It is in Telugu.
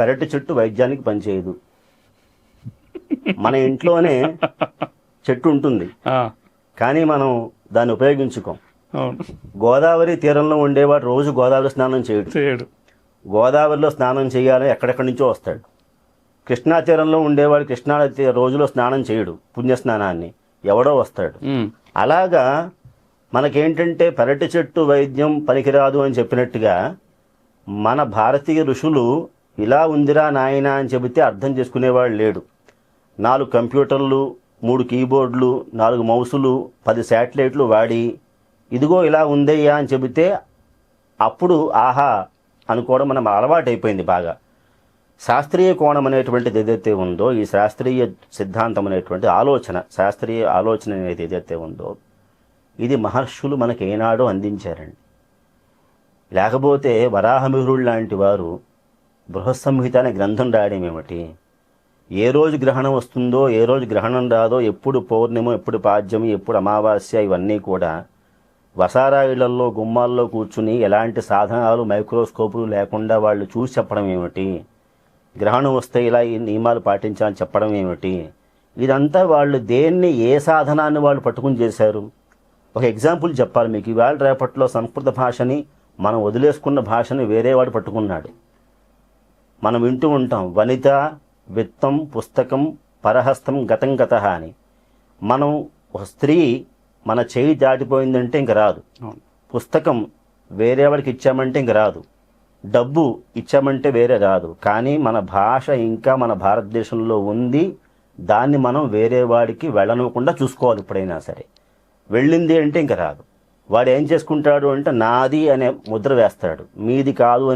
పెరటి చెట్టు వైద్యానికి పనిచేయదు. మన ఇంట్లోనే చెట్టు ఉంటుంది. కానీ మనం దాన్ని ఉపయోగించుకోం. గోదావరి తీరంలో ఉండేవాడు రోజు గోదావరి స్నానం చేయడు. గోదావరిలో స్నానం చేయాలని ఎక్కడెక్కడి నుంచో వస్తాడు. కృష్ణా తీరంలో ఉండేవాడు కృష్ణా రోజులో స్నానం చేయడు పుణ్యస్నానాన్ని. ఎవడో వస్తాడు. అలాగా మనకేంటంటే పెరటి చెట్టు వైద్యం పనికిరాదు అని చెప్పినట్టుగా మన భారతీయ ఋషులు ఇలా ఉందిరా నాయనా అని చెబితే అర్థం చేసుకునేవాడు లేడు. నాలుగు కంప్యూటర్లు మూడు కీబోర్డులు నాలుగు మౌసులు పది శాటిలైట్లు వాడి ఇదిగో ఇలా ఉందయ్యా అని చెబితే అప్పుడు ఆహా అనుకోవడం మనం అలవాటైపోయింది బాగా. శాస్త్రీయ కోణం అనేటువంటిది ఏదైతే ఉందో ఈ శాస్త్రీయ సిద్ధాంతం అనేటువంటి ఆలోచన శాస్త్రీయ ఆలోచన అనేది ఏదైతే ఉందో ఇది మహర్షులు మనకి ఏనాడో అందించారండి. లేకపోతే వరాహమిహురుడు లాంటి వారు బృహస్సంహిత అనే గ్రంథం రాయడం ఏమిటి? ఏ రోజు గ్రహణం వస్తుందో ఏ రోజు గ్రహణం రాదో ఎప్పుడు పౌర్ణిమ ఎప్పుడు పాద్యమి ఎప్పుడు అమావాస్య ఇవన్నీ కూడా వసారాయిళ్ళలో గుమ్మాల్లో కూర్చుని ఎలాంటి సాధనాలు మైక్రోస్కోపులు లేకుండా వాళ్ళు చూసి చెప్పడం ఏమిటి? గ్రహణం వస్తే ఇలా ఈ నియమాలు పాటించాలని చెప్పడం ఏమిటి? ఇదంతా వాళ్ళు దేన్ని ఏ సాధనాన్ని వాళ్ళు పట్టుకుని చేశారు? ఒక ఎగ్జాంపుల్ చెప్పాలి మీకు. ఇవాళ రేపట్లో సంస్కృత భాషని మనం వదిలేసుకున్న భాషని వేరే వాడు పట్టుకున్నాడు. మనం వింటూ ఉంటాం వనిత విత్తం పుస్తకం పరహస్తం గతం గత అని. మనం ఒక స్త్రీ మన చేయి దాటిపోయిందంటే ఇంక రాదు. పుస్తకం వేరే వాడికి ఇచ్చామంటే ఇంక రాదు. డబ్బు ఇచ్చామంటే వేరే రాదు. కానీ మన భాష ఇంకా మన భారతదేశంలో ఉంది. దాన్ని మనం వేరే వాడికి వెళ్ళనివ్వకుండా చూసుకోవాలి ఎప్పుడైనా సరే. వెళ్ళింది అంటే ఇంక రాదు. వాడు ఏం చేసుకుంటాడు అంటే నాది అనే ముద్ర వేస్తాడు. మీది కాదు అనే